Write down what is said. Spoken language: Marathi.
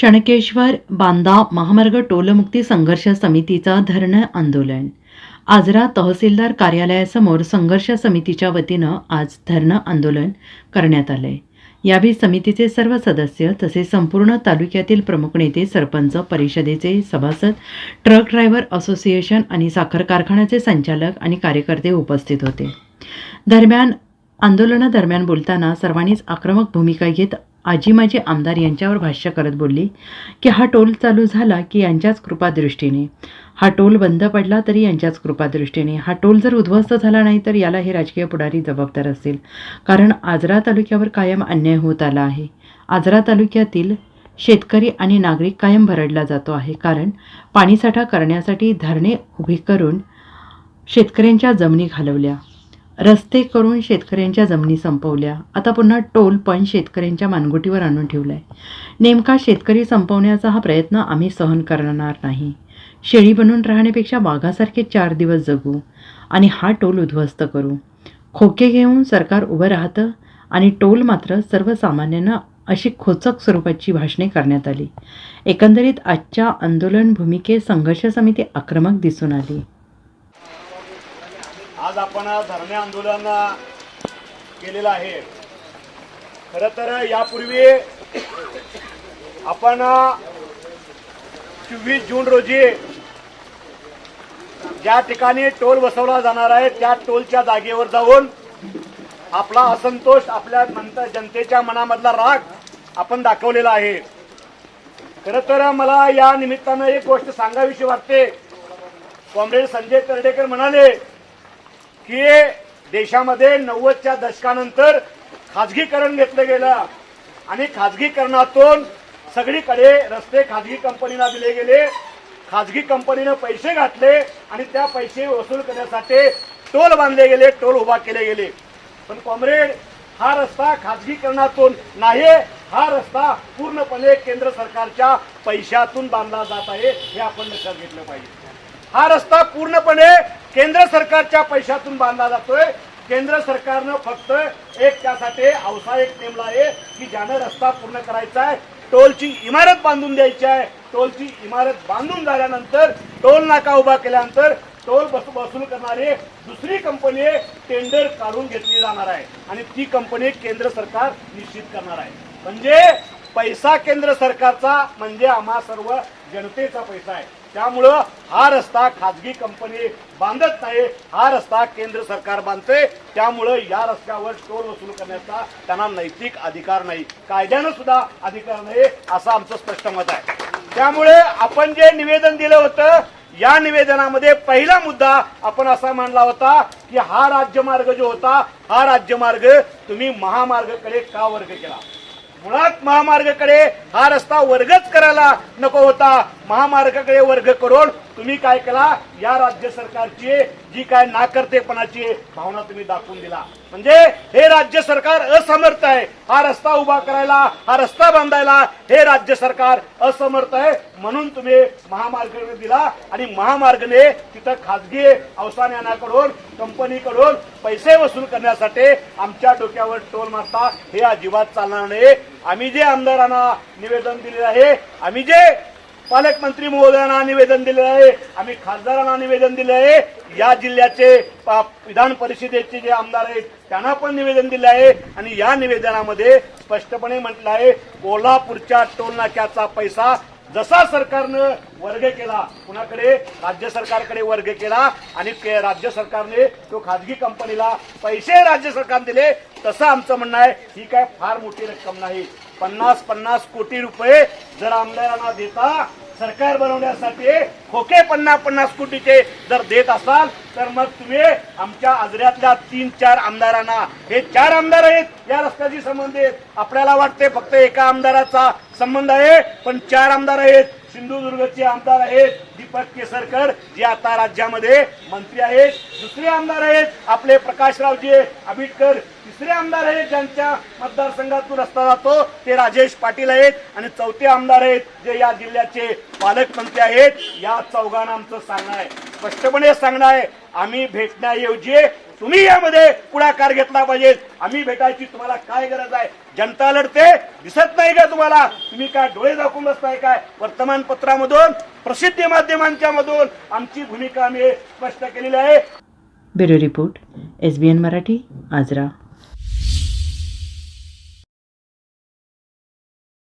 शणकेश्वर बांदा महामार्ग टोलमुक्ती संघर्ष समितीचा धरणं आंदोलन. आजरा तहसीलदार कार्यालयासमोर संघर्ष समितीच्या वतीनं आज धरणं आंदोलन करण्यात आलंय. यावेळी समितीचे सर्व सदस्य तसेच संपूर्ण तालुक्यातील प्रमुख नेते सरपंच परिषदेचे सभासद ट्रक ड्रायव्हर असोसिएशन आणि साखर कारखान्याचे संचालक आणि कार्यकर्ते उपस्थित होते. दरम्यान आंदोलनादरम्यान बोलताना सर्वांनीच आक्रमक भूमिका घेत आजी माजी आमदार यांच्यावर भाष्य करत बोलली की हा टोल चालू झाला की यांच्याच कृपादृष्टीने. हा टोल बंद पडला तरी यांच्याच कृपादृष्टीने. हा टोल जर उद्ध्वस्त झाला नाही तर याला हे राजकीय पुढारी जबाबदार असतील. कारण आजरा तालुक्यावर कायम अन्याय होत आला आहे. आजरा तालुक्यातील शेतकरी आणि नागरिक कायम भरडला जातो आहे. कारण पाणीसाठा करण्यासाठी धरणे उभी करून शेतकऱ्यांच्या जमिनी घालवल्या. रस्ते करून शेतकऱ्यांच्या जमिनी संपवल्या. आता पुन्हा टोल पण शेतकऱ्यांच्या मानगुटीवर आणून ठेवलाय. नेमका शेतकरी संपवण्याचा हा प्रयत्न आम्ही सहन करणार नाही. शेळी बनून राहण्यापेक्षा वाघासारखे चार दिवस जगू आणि हा टोल उद्ध्वस्त करू. खोके घेऊन सरकार उभं राहतं आणि टोल मात्र सर्वसामान्यांना अशी खोचक स्वरूपाची भाषणे करण्यात आली. एकंदरीत आजच्या आंदोलन भूमिकेत संघर्ष समिती आक्रमक दिसून आली. आज आपण धरणे आंदोलन केलेलं आहे. खरं तर यापूर्वी आपण चोवीस जून रोजी ज्या ठिकाणी टोल बसवला जाणार आहे त्या टोलच्या जागेवर जाऊन आपला असंतोष आपल्या नंतर जनतेच्या मनामधला राग आपण दाखवलेला आहे. खरं तर मला या निमित्तानं एक गोष्ट सांगावीशी वाटते. कॉम्रेड संजय तरडेकर म्हणाले की देशामध्ये नव्वदच्या दशकानंतर खाजगीकरण घेतलं गेलं. आणि खाजगीकरणातून सगळीकडे रस्ते खाजगी कंपनीला दिले गेले. खाजगी कंपनीनं पैसे घातले आणि त्या पैसे वसूल करण्यासाठी टोल बांधले गेले टोल उभा केले गेले. पण कॉम्रेड हा रस्ता खाजगीकरणातून नाही हा रस्ता पूर्णपणे केंद्र सरकारच्या पैशातून बांधला जात आहे हे आपण लक्षात घेतलं पाहिजे. हा रस्ता पूर्णपणे केंद्र सरकारच्या पैशातून बांधला जातोय. केंद्र सरकारनं फक्त एक त्यासाठी अवसा एक नेमला आहे की ज्यानं रस्ता पूर्ण करायचा आहे. टोलची इमारत बांधून द्यायची आहे. टोलची इमारत बांधून झाल्यानंतर टोल नाका उभा केल्यानंतर टोल बस वसूल करणारी दुसरी कंपनी टेंडर काढून घेतली जाणार आहे आणि ती कंपनी केंद्र सरकार निश्चित करणार आहे. म्हणजे पैसा केंद्र सरकारचा म्हणजे आम्हा सर्व जनतेचा पैसा आहे. त्यामुळं हा रस्ता खाजगी कंपनी बांधत नाही हा रस्ता केंद्र सरकार बांधते त्यामुळं या रस्त्यावर टोल वसूल करण्याचा त्यांना नैतिक अधिकार नाही. कायद्यानं सुद्धा अधिकार नाही असं आमचं स्पष्ट मत आहे. त्यामुळे आपण जे निवेदन दिलं होतं या निवेदनामध्ये पहिला मुद्दा आपण असा मांडला होता की हा राज्यमार्ग जो होता हा राज्यमार्ग तुम्ही महामार्गकडे का वर्ग केला? मुळात महामार्गाकडे हा रस्ता वर्गच करायला नको होता. महामार्गाकडे वर्ग करून तुम्ही काय केला? या राज्य सरकारची जी काय नाकर्तेपणाची भावना तुम्ही दाखवून दिला. म्हणजे हे राज्य सरकार असमर्थ आहे. हा रस्ता उभा करायला हा रस्ता बांधायला हे राज्य सरकार असमर्थ आहे. म्हणून तुम्ही महामार्ग दिला आणि महामार्गने तिथं खाजगी अवसान्याकडून कंपनीकडून पैसे वसूल करण्यासाठी आमच्या डोक्यावर टोल मारता हे अजिबात चालणार नाही. आम्ही जे आमदारांना निवेदन दिलेलं आहे आम्ही जे पालकमंत्री महोदयांना निवेदन दिलेलं आहे. आम्ही खासदारांना निवेदन दिलं आहे. या जिल्ह्याचे पा- विधान परिषदेचे जे आमदार आहेत त्यांना पण निवेदन दिलं आहे. आणि या निवेदनामध्ये स्पष्टपणे म्हटलं आहे कोल्हापूरच्या टोलनाक्याचा पैसा जसा सरकारनं वर्ग केला कुणाकडे? राज्य सरकारकडे वर्ग केला. आणि के- राज्य सरकारने तो खाजगी कंपनीला पैसे राज्य सरकारने दिले तसं आमचं म्हणणं आहे. ही काय फार मोठी रक्कम नाही. पन्नास पन्नास कोटी रुपये जर आमदारांना देता सरकार बनवण्यासाठी खोके पन्नास पन्नास कोटीचे जर देत असाल तर मग तुम्ही आमच्या आजऱ्यातल्या तीन चार आमदारांना हे चार आमदार आहेत या रस्त्याशी संबंधित. आपल्याला वाटते फक्त एका आमदाराचा संबंध आहे पण चार आमदार आहेत. सिंधुदुर्गचे आमदार आहेत. दीपक केसरकर जे आता राज्यामध्ये मंत्री आहेत दुसरे आमदार आहेत आपले प्रकाशरावजी आंबेडकर तिसरे आमदार आहेत ज्यांच्या मतदारसंघातून रस्ता जातो ते राजेश पाटील आहेत आणि चौथे आमदार आहेत जे या जिल्ह्याचे पालकमंत्री आहेत. या चौघांना आमचं सांगणं आहे. स्पष्टपणे सांगणं आहे आम्ही भेटण्याऐवजी तुम्ही यामध्ये पुढाकार घेतला पाहिजे. आम्ही भेटायची तुम्हाला काय गरज आहे? जनता लढते. दिसत नाही का तुम्हाला? तुम्ही काय डोळे दाखवून बसताय काय? वर्तमानपत्रामधून प्रसिद्धी माध्यमांच्या मधून आमची भूमिका आम्ही स्पष्ट केलेली आहे. Bureau report S B N Marathi Ajara.